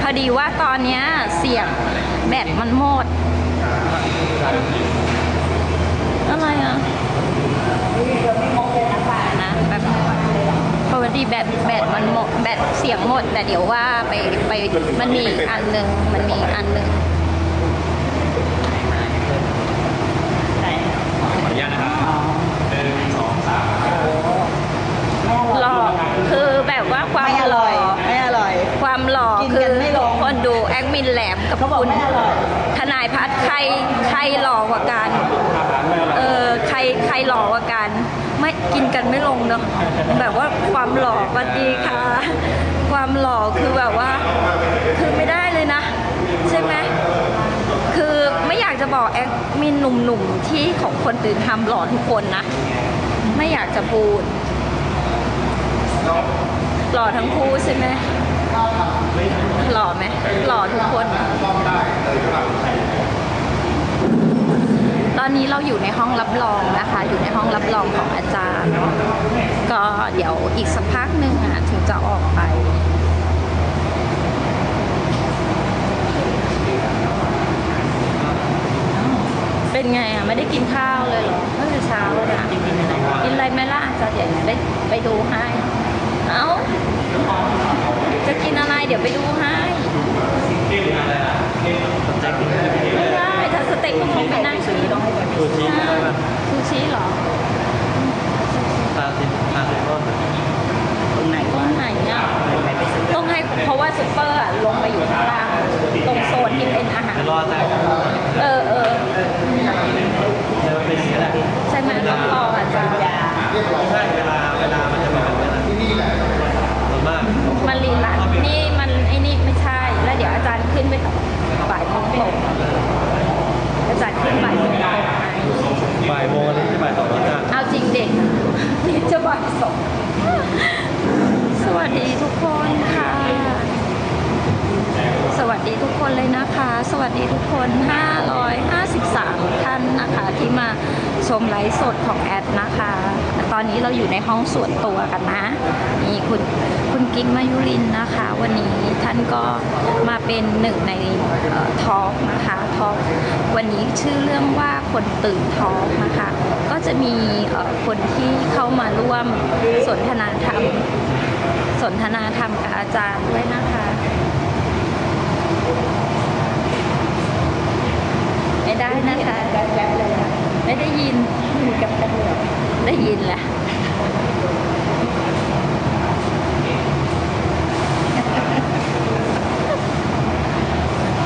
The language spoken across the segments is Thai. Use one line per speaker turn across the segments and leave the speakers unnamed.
พอดีว่าตอนเนี้ยเสียงแบตมันหมด อะไรอะนะแบบพอดีแบตแบตมันหมดแบตเสียงหมด แต่เดี๋ยวว่าไปไปมันมีอีกอันหนึ่งมันมีอีกอันหนึ่ง
ขออนุญาตนะครับหนึ่งสองสาม
หล่อคือแบบว่าความ
ไม่อร่อย ไม่อร่อย
ความหล่อ
กิน
คื
กั
อน
ไม่ลง
คนดูแอดมินแหลมกับ
เขาบอก
คุณ
ไม่อร่อย
ทนายพัฒใครใครหล่อกว่ากันเออใครใครหล่อกว่ากัน ไม่กินกันไม่ลงเนาะแบบว่าความหล่อสวัสดีค่ะ ความหล่อคือแบบว่า คือไม่ได้เลยนะ ใช่ไหมคือไม่อยากจะบอกแอดมินหนุ่มๆที่ของคนอื่นทำหล่อทุกคนนะ ไม่อยากจะพูดหล่อทั้งคู่ใช่ไหม หล่อไหมหล่อทุกคน ตอนนี้เราอยู่ในห้องรับรองนะคะ อยู่ในห้องรับรองของอาจารย์ ก็เดี๋ยวอีกสักพักหนึ่งอะถึงจะออกไปเป็นไงอะไม่ได้กินข้าวเลยเหรอตั้งแต่เช้าเลยนะกินอะไรไหมล่ะจะเดี๋ยวได้ไปดูให้ เอ้า จะกินอะไร เดี๋ยวไปดูให้ไม่ได้ถ้าสเต็กก็คงไปนั่งซื้อ
ซูชิได้ป่ะ
ซูชิเหรอ
ตาสิตาสิต้น
ตรงไหน
ตรงไหนอะต้องให้เพราะว่าซุปเปอร์อะลงไปอยู่ข้างล่างตรงโซนที่เป็นอาหาร
รอดได้
เออเออ
เดี๋ยวเป็นอย่างนี้แหละ
ใช่ไหมต้องรออาจารย์
ใช่เวลาเวลา มัน
รีลันนี่มันไอ้นี่ไม่ใช่ แล้วเดี๋ยวอาจารย์ขึ้นไปบ่ายโมงตรงอาจารย์ขึ้นบ่ายโมงตรงให้
บ่ายโมงอันนี้ที่บ่ายสองแล้วจ้า
เอาจริงเด็กนี่จะบ่ายสองสวัสดีทุกคนค่ะ สวัสดีทุกคนเลยนะคะ สวัสดีทุกคน 553 ท่านนะคะ ที่มาชมไลฟ์สดของแอดนะคะ ตอนนี้เราอยู่ในห้องส่วนตัวกันนะนี่คุณคุณกิ๊กมายุรินนะคะ วันนี้ท่านก็มาเป็นหนึ่งในทอล์กนะคะทอล์กวันนี้ชื่อเรื่องว่าคนตื่นทอล์กนะคะ ก็จะมีคนที่เข้ามาร่วมสนทนาธรรม สนทนาธรรมกับอาจารย์ด้วยนะคะ ไม่ได้นะคะไม่ได้ยินอยู่กับตำรวจ ได้ยินแหละ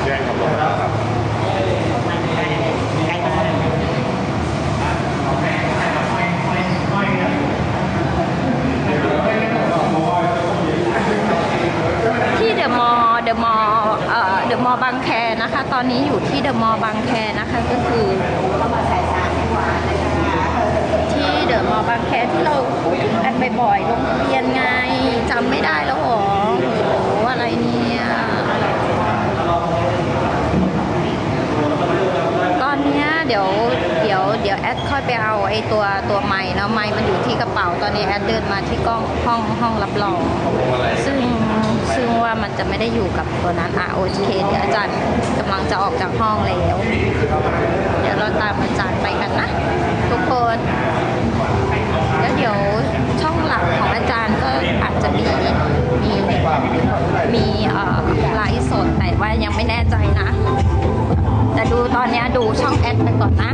แจ้งกับรถนะครับ
ใกล้บ้าน
ที่เดอะมอลล์เดอะมอลล์เอ่อเดอะมอลล์บางแคนะคะ ตอนนี้อยู่ที่เดอะมอลล์บางแคนะคะ ก็คือ
ต้องมาใส่สารให้หวานเลยนะคะ
ที่เด อะมอบางแคที่เราพูดถึงกันบ่อยๆโรงเรียนไงจำไม่ได้แล้วหรอโอ้โหอะไรเนี่ย ตอนเนี้ยเดี๋ยวเดี๋ยวเดี๋ยวแอดค่อยไปเอาไอ้ตัวตัวไม้เนาะไม้มันอยู่ที่กระเป๋าตอนนี้แอดเดินมาที่กล้องห้องห้องรับรอง ซึ่งซึ่งว่ามันจะไม่ได้อยู่กับตัวนั้นอะโอเคเดี๋ยวอาจารย์กำลังจะออกจากห้องแล้ว เดี๋ยวเราตามอาจารย์ไปกันนะ ทุกคน แล้วเดี๋ยวช่องหลักของอาจารย์ก็อาจจะมีมีมีไลฟ์สดแต่ว่ายังไม่แน่ใจนะ แต่ดูตอนนี้ดูช่องแอดไปก่อนนะ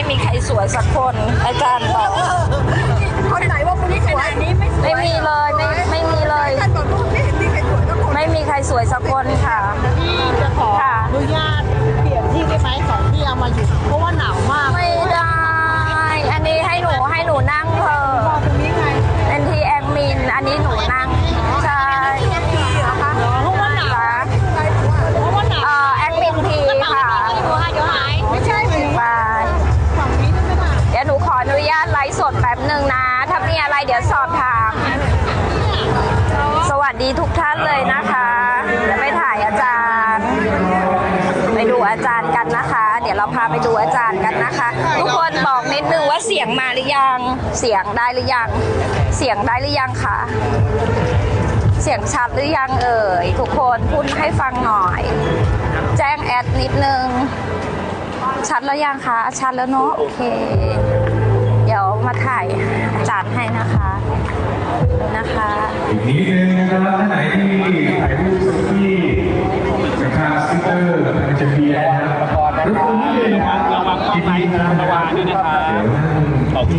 ไม่มีใคร
สว
ยสักคน อาจารย์บอก
คนไหนว่าคนนี้สวยนี้ไม่
ไม่มีเลยไม่ไม่มีเลย
ไม่มีใครสวยสักคน
ค่ะ
ที่จะข
อค่ะายอาจารย์ ไปดูอาจารย์กันนะคะ เดี๋ยวเราพาไปดูอาจารย์กันนะคะ ทุกคนบอกนิดนึงว่าเสียงมาหรือยัง เสียงได้หรือยัง เสียงได้หรือยังคะเสียงชัดหรือยังเอ่ยทุกคนพูดให้ฟังหน่อย แจ้งแอดนิดนึง ชัดแล้วยังคะชัดแล้วเนาะโอเค เดี๋ยวมาถ่ายจัดให้นะคะนะคะ
อีกนิดนึงนะครับท่านไหนที่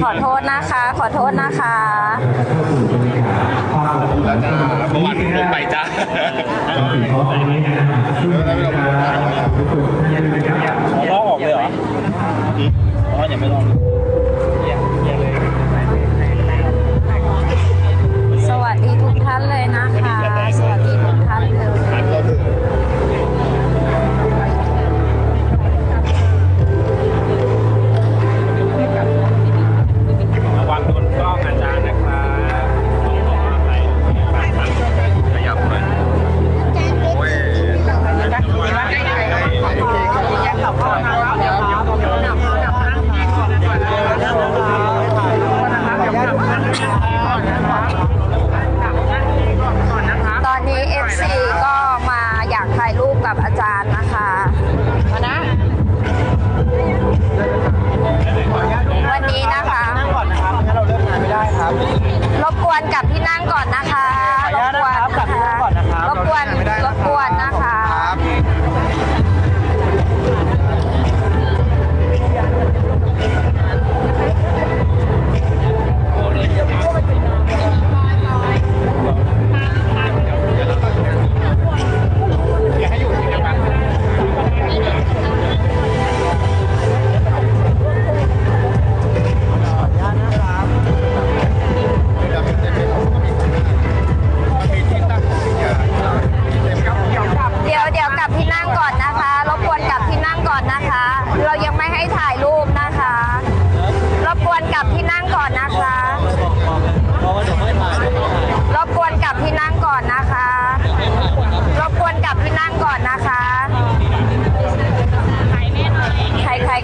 ขอโทษนะคะ ขอโทษนะคะ
วจ้าเมื่อวานลงไปจ้าขอร้อง
ออกเลยเหรอร้องอ
ยั
งไม่ร้อง ตอนนี้เอ
ฟซีก็มาอยากถ่ายรูปกับอาจารย์นะคะนะ วันนี้นะคะ
รบ
กวนกับที่นั่งก่อนนะคะ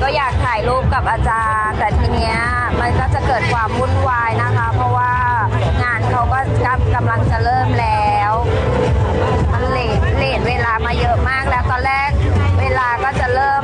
ก็อยาก
ถ่ายรูปกับอาจารย์ แต่ทีเนี้ยมันก็จะเกิดความวุ่นวายนะคะ เพราะว่างานเขาก็กำลังจะเริ่มแล้วมันเลทเลทเวลามาเยอะมากแล้วตอนแรกเวลาก็จะเริ่ม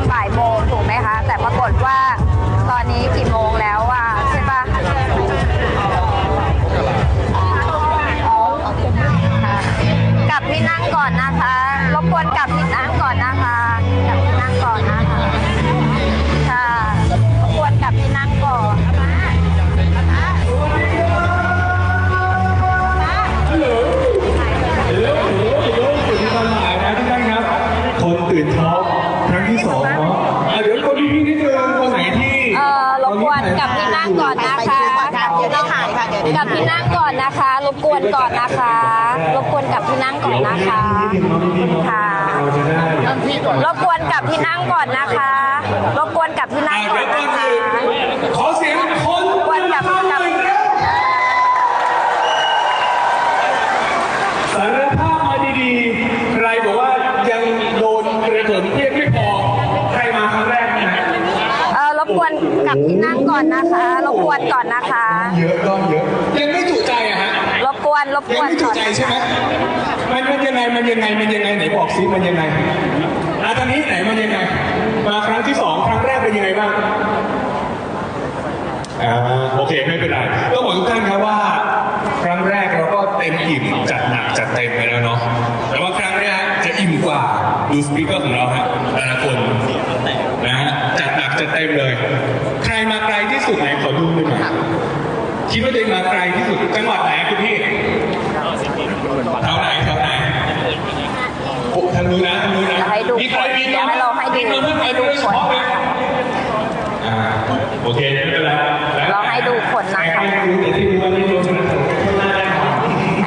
ครั้งที่
สองเนาะอะเดี๋ยวคนที่พี่นิดนึงคนไหนที่
เอ่อรบกวนกลับที่นั่งก่อนนะคะ
เดี๋ยวได้ถ่ายค่ะเดี๋ยวได้
กลับที่นั่งก่อนนะคะรบกวนก่อนนะคะรบกวนกลับที่นั่งก่อนนะคะค่ะ
เราจะได้
รบกวนกลับที่นั่งก่อนนะคะรบกวนกลับที่นั่ง
อะ
ก่อ
เดี๋ย
น
วก่
นะ
อน
คะ
อื่นขอเสียงคน
รบกวนกลับกลับ
สารภาพมาดีๆ ใครบอกว่ายังโดนกระเถินเทียบไม่พอ ใครมาครั้งแรกเนยนะ
เออรบกวนกลับที่นั่งก่ อนนะคะรบกวนก่อนนะคะ
เยอะก็เยอะยังไม่จุใจอะฮะ
รบกวนรบ
ยั
ก
ง
วน
ไม่จุ
ก่อน
ใจใช่ไหมมันมันยังไงมันยังไงมันยังไงไหนบอกซิมันยังไงอะตอนนี้ไหนมันยังไงมาครั้งที่สองครั้งแรกเป็นยังไงบ้างอ่าโอเคไม่เป็นไรต้องบอกทุกท่านครับว่า ครั้งแรกเราก็เต็มอิ่มจัดหนักจัดเต็มไปแล้วเนาะแต่ว่าครั้งเนี้ยจะอิ่มกว่าดูสปีกเกอร์ของเราฮะแต่ละคนนะฮะ จัดหนักจัดเต็มเลย ใครมาไกลที่สุดไหนขอดูหน่อยคิดว่าตัวเองมาไกลที่สุดจังหวัดไหนคุณพี่แถวไหนแถวไหนโอ้ทางนู้นนะทางนู้นนะ
เดี๋ยวให้ดู
มีใครมี
เดี๋ยวให้เราให้ดู
มีเพื่อน
ให้ดู
โดยเฉพาะไหม
คน
อ่าโอเคไม่เป็นไรแล้ว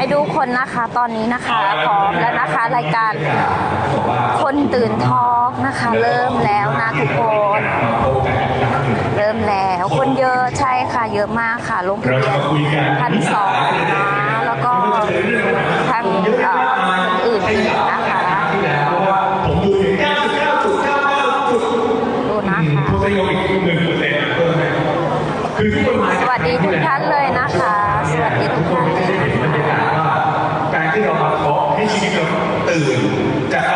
ให้ดูคนนะคะ
ต
อนนี้นะคะพร้อมแล้วนะคะรายการคนตื่นทอกนะคะ เริ่มแล้วนะทุกคนเริ่มแล้วคนเยอะใช่ค่ะเยอะมากค่ะลงทะ
เรา
เบี
จะ
ยน
มาคุยกัน
พันสองนะแล้วก็ทางเอ่ออื่นอีกนะคะ
ผมดูถึง99.99จุด
ดูนะคะ
ทศนิยมอีกหนึ่งเปอร์เซ็นต์เพิ่มไหมคือที่คนมา
สวัสดีทุกท่านเลยนะคะ สวัสดีทุกท่าน
จะได้เห็นบรรยากาศว่าการที่เรามาเคาะให้ชีวิต เร